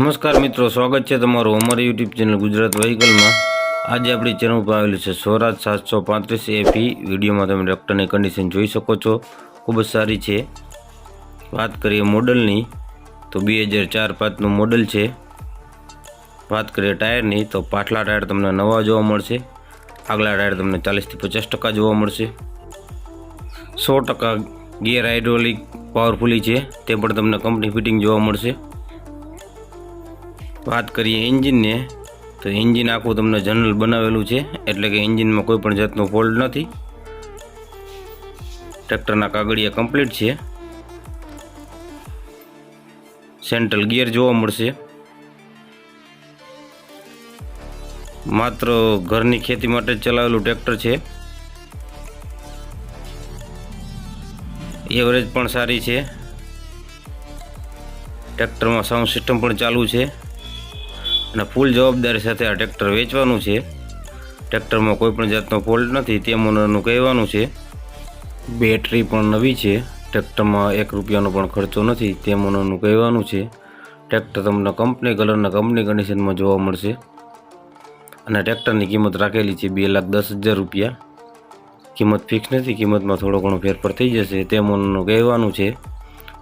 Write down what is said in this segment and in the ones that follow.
નમસ્કાર મિત્રો, સ્વાગત છે તમારું અમારી યુટ્યુબ ચેનલ ગુજરાત વ્હીકલમાં આજે આપણી ચેનલ ઉપર આવેલું છે સ્વરાજ સાતસો પાંત્રીસ એફી વિડીયોમાં તમે ડૉક્ટરની કન્ડિશન જોઈ શકો છો. ખૂબ જ સારી છે. વાત કરીએ મોડલની તો બે હજાર ચાર પાંચનું મોડલ છે. વાત કરીએ ટાયરની તો પાછલા ટાયર તમને નવા જોવા મળશે. આગલા ટાયર તમને ચાલીસથી પચાસ ટકા જોવા મળશે. સો ટકા ગિયર હાઇડ્રોલિક પાવરફુલી છે. તે પણ તમને કંપની ફિટિંગ જોવા મળશે. વાત કરીએ એન્જિનને, તો એન્જિન આખું તમને જનરલ બનાવેલું છે, એટલે કે એન્જિનમાં કોઈ પણ જાતનો ફોલ્ટ નથી. ટ્રેક્ટરના કાગળિયા કમ્પ્લીટ છે. સેન્ટ્રલ ગિયર જોવા મળશે. માત્ર ઘરની ખેતી માટે ચલાવેલું ટ્રેક્ટર છે. એવરેજ પણ સારી છે. ટ્રેક્ટરમાં સાઉન્ડ સિસ્ટમ પણ ચાલુ છે. અને ફૂલ જવાબદારી સાથે આ ટ્રેક્ટર વેચવાનું છે. ટ્રેક્ટરમાં કોઈ પણ જાતનો ફોલ્ટ નથી, તે મોનરનું કહેવાનું છે. બેટરી પણ નવી છે ટ્રેક્ટરમાં એક રૂપિયાનો પણ ખર્ચો નથી, તે મોનરનું કહેવાનું છે. ટ્રેક્ટર તમને કંપની કલરના કંપની કન્ડિશનમાં જોવા મળશે. અને ટ્રેક્ટરની કિંમત રાખેલી છે બે લાખ દસ હજાર રૂપિયા. કિંમત ફિક્સ નથી, કિંમતમાં થોડો ઘણો ફેરફાર થઈ જશે, તે મોનરનું કહેવાનું છે.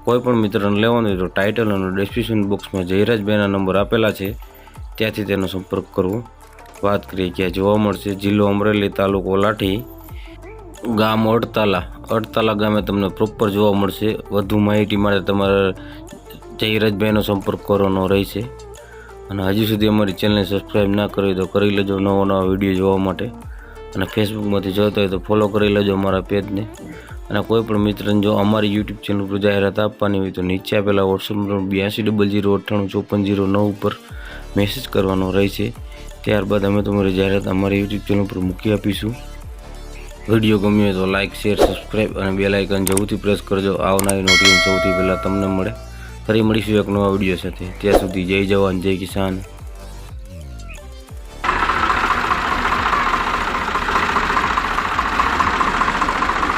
કોઈ પણ મિત્રને લેવાનું હોય તો ટાઇટલ અને ડિસ્ક્રિપ્શન બોક્સમાં જયરાજભાઈના નંબર આપેલા છે. ત્યાંથી તેનો સંપર્ક કરવો. વાત કરીએ ક્યાં જોવા મળશે જિલ્લો અમરેલી તાલુકો લાઠી ગામ અડતાલા. અડતાલા ગામે તમને પ્રોપર જોવા મળશે. વધુ માહિતી માટે તમારે જયરાજભાઈનો સંપર્ક કરવાનો રહેશે. અને હજી સુધી અમારી ચેનલને સબસ્ક્રાઈબ ના કરી તો કરી લેજો નવા નવા વીડિયો જોવા માટે. અને ફેસબુકમાંથી જોતા હોય તો ફોલો કરી લેજો અમારા પેજને અને કોઈ પણ મિત્રને જો અમારી યુટ્યુબ ચેનલ પર જાહેરાત આપવાની હોય તો નીચે આપેલા વોટ્સઅપ નંબર બ્યાસી ડબલ જીરો અઠ્ઠાણું ચોપન જીરો નવ ઉપર મેસેજ કરવાનો રહેશે ત્યારબાદ અમે તમારી જાહેરાત અમારી યુટ્યુબ ચેનલ પર મૂકી આપીશું. વીડિયો ગમ્યો તો લાઇક શેર સબસ્ક્રાઈબ અને બેલ આઇકન જરૂરથી પ્રેસ કરજો. આવનારી નોટિફિકેશન સૌથી પહેલાં તમને મળે. ફરી મળીશું એક નવા વીડિયો સાથે. ત્યાં સુધી જય જવાન, જય કિસાન.